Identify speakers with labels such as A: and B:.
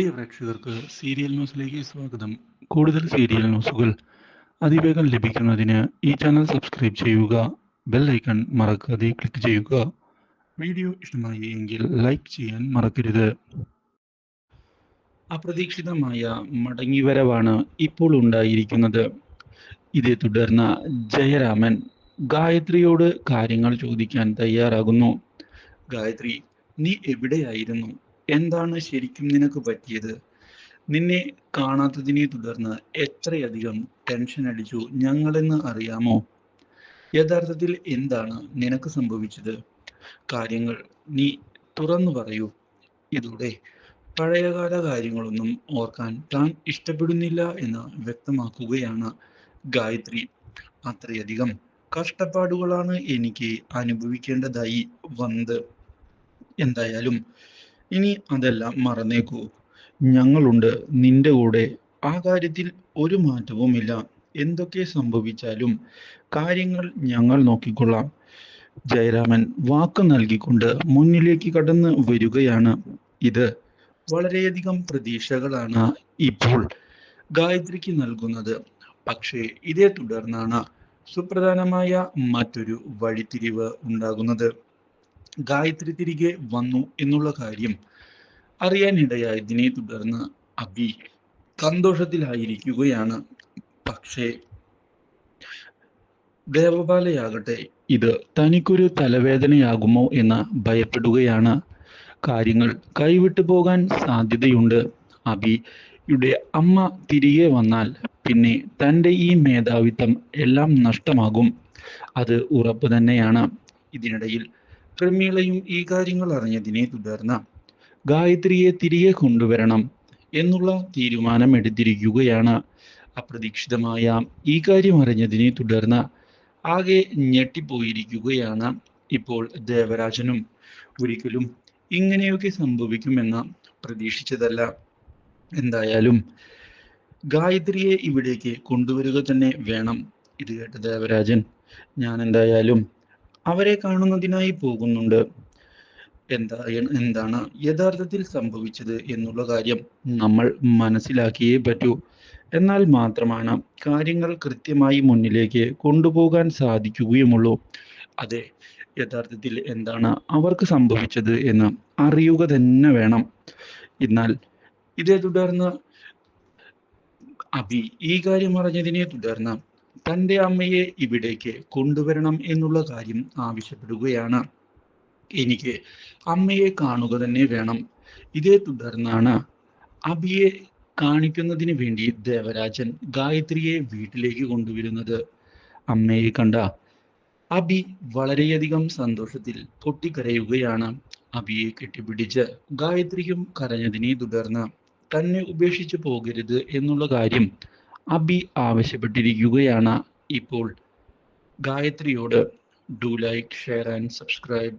A: പ്രിയ പ്രേക്ഷകർക്ക് സീരിയൽ ന്യൂസിലേക്ക് സ്വാഗതം. കൂടുതൽ സീരിയൽ ന്യൂസുകൾ അതിവേഗം ലഭിക്കുന്നതിന് ഈ ചാനൽ സബ്സ്ക്രൈബ് ചെയ്യുക ബെൽ ഐക്കൺ മറക്കാതെ ക്ലിക്ക് ചെയ്യുക. വീഡിയോ ഇഷ്ടമായി എങ്കിൽ ലൈക്ക് ചെയ്യാൻ മറക്കരുത്. അപ്രതീക്ഷിതമായ മടങ്ങിവരവാണ് ഇപ്പോൾ ഉണ്ടായിരിക്കുന്നത്. ഇതേ തുടർന്ന് ജയരാമൻ ഗായത്രിയോട് കാര്യങ്ങൾ ചോദിക്കാൻ തയ്യാറാകുന്നു. ഗായത്രി നീ എവിടെയായിരുന്നു? എന്താണ് ശരിക്കും നിനക്ക് പറ്റിയത്? നിന്നെ കാണാത്തതിനെ തുടർന്ന് എത്രയധികം ടെൻഷൻ അടിച്ചു ഞങ്ങളെന്ന് അറിയാമോ? യഥാർത്ഥത്തിൽ എന്താണ് നിനക്ക് സംഭവിച്ചത്? കാര്യങ്ങൾ നീ തുറന്നു പറയൂ. ഇതോടെ പഴയകാല കാര്യങ്ങളൊന്നും ഓർക്കാൻ താൻ ഇഷ്ടപ്പെടുന്നില്ല എന്ന് വ്യക്തമാക്കുകയാണ് ഗായത്രി. അത്രയധികം കഷ്ടപ്പാടുകളാണ് എനിക്ക് അനുഭവിക്കേണ്ടതായി വന്നത്. എന്തായാലും ഇനി അതെല്ലാം മറന്നേക്കൂ. ഞങ്ങളുണ്ട് നിന്റെ കൂടെ. ആ കാര്യത്തിൽ ഒരു മാറ്റവുമില്ല. എന്തൊക്കെ സംഭവിച്ചാലും കാര്യങ്ങൾ ഞങ്ങൾ നോക്കിക്കൊള്ളാം. ജയരാമൻ വാക്ക് നൽകിക്കൊണ്ട് മുന്നിലേക്ക് കടന്ന് വരികയാണ്. ഇത് വളരെയധികം പ്രതീക്ഷകളാണ് ഇപ്പോൾ ഗായത്രിക്ക് നൽകുന്നത്. പക്ഷേ ഇതേ തുടർന്നാണ് സുപ്രധാനമായ മറ്റൊരു വഴിത്തിരിവ് ഉണ്ടാകുന്നത്. ഗായത്രി തിരികെ വന്നു എന്നുള്ള കാര്യം അറിയാനിടയായതിനെ തുടർന്ന് അബി സന്തോഷത്തിലായിരിക്കുകയാണ്. പക്ഷേ ദേവപാലയാകട്ടെ ഇത് തനിക്കൊരു തലവേദനയാകുമോ എന്ന് ഭയപ്പെടുകയാണ്. കാര്യങ്ങൾ കൈവിട്ടു പോകാൻ സാധ്യതയുണ്ട്. അബിയുടെ അമ്മ തിരികെ വന്നാൽ പിന്നെ തന്റെ ഈ മേധാവിത്വം എല്ലാം നഷ്ടമാകും. അത് ഉറപ്പ് തന്നെയാണ്. ഇതിനിടയിൽ പ്രമീളയും ഈ കാര്യങ്ങൾ അറിഞ്ഞതിനെ തുടർന്ന് ഗായത്രിയെ തിരികെ കൊണ്ടുവരണം എന്നുള്ള തീരുമാനം എടുത്തിരിക്കുകയാണ്. അപ്രതീക്ഷിതമായ ഈ കാര്യം അറിഞ്ഞതിനെ തുടർന്ന് ആകെ ഞെട്ടിപ്പോയിരിക്കുകയാണ് ഇപ്പോൾ ദേവരാജനും. ഒരിക്കലും ഇങ്ങനെയൊക്കെ സംഭവിക്കുമെന്ന് പ്രതീക്ഷിച്ചതല്ല. എന്തായാലും ഗായത്രിയെ ഇവിടേക്ക് കൊണ്ടുവരിക തന്നെ വേണം. ഇത് കേട്ട ദേവരാജൻ ഞാൻ എന്തായാലും അവരെ കാണുന്നതിനായി പോകുന്നുണ്ട്. എന്താ എന്താണ് യഥാർത്ഥത്തിൽ സംഭവിച്ചത് എന്നുള്ള കാര്യം നമ്മൾ മനസ്സിലാക്കിയേ പറ്റൂ. എന്നാൽ മാത്രമാണ് കാര്യങ്ങൾ കൃത്യമായി മുന്നിലേക്ക് കൊണ്ടുപോകാൻ സാധിക്കുകയുമുള്ളൂ. അതെ യഥാർത്ഥത്തിൽ എന്താണ് അവർക്ക് സംഭവിച്ചത് എന്ന് അറിയുക തന്നെ വേണം. എന്നാൽ ഇതേ തുടർന്ന് അബി ഈ കാര്യം അറിഞ്ഞതിനെ തുടർന്ന് തന്റെ അമ്മയെ ഇവിടേക്ക് കൊണ്ടുവരണം എന്നുള്ള കാര്യം ആവശ്യപ്പെടുകയാണ്. എനിക്ക് അമ്മയെ കാണുക തന്നെ വേണം. ഇതേ തുടർന്നാണ് അബിയെ കാണിക്കുന്നതിന് വേണ്ടി ദേവരാജൻ ഗായത്രിയെ വീട്ടിലേക്ക് കൊണ്ടുവരുന്നത്. അമ്മയെ കണ്ട അബി വളരെയധികം സന്തോഷത്തിൽ പൊട്ടിക്കരയുകയാണ്. അബിയെ കെട്ടിപ്പിടിച്ച് ഗായത്രിയും കരഞ്ഞതിനെ തുടർന്ന് തന്നെ ഉപേക്ഷിച്ചു പോകരുത് എന്നുള്ള കാര്യം അബി ആവശ്യപ്പെട്ടിരിക്കുകയാണ്. ഇപ്പോൾ ഗായത്രിയോട് do like share and subscribe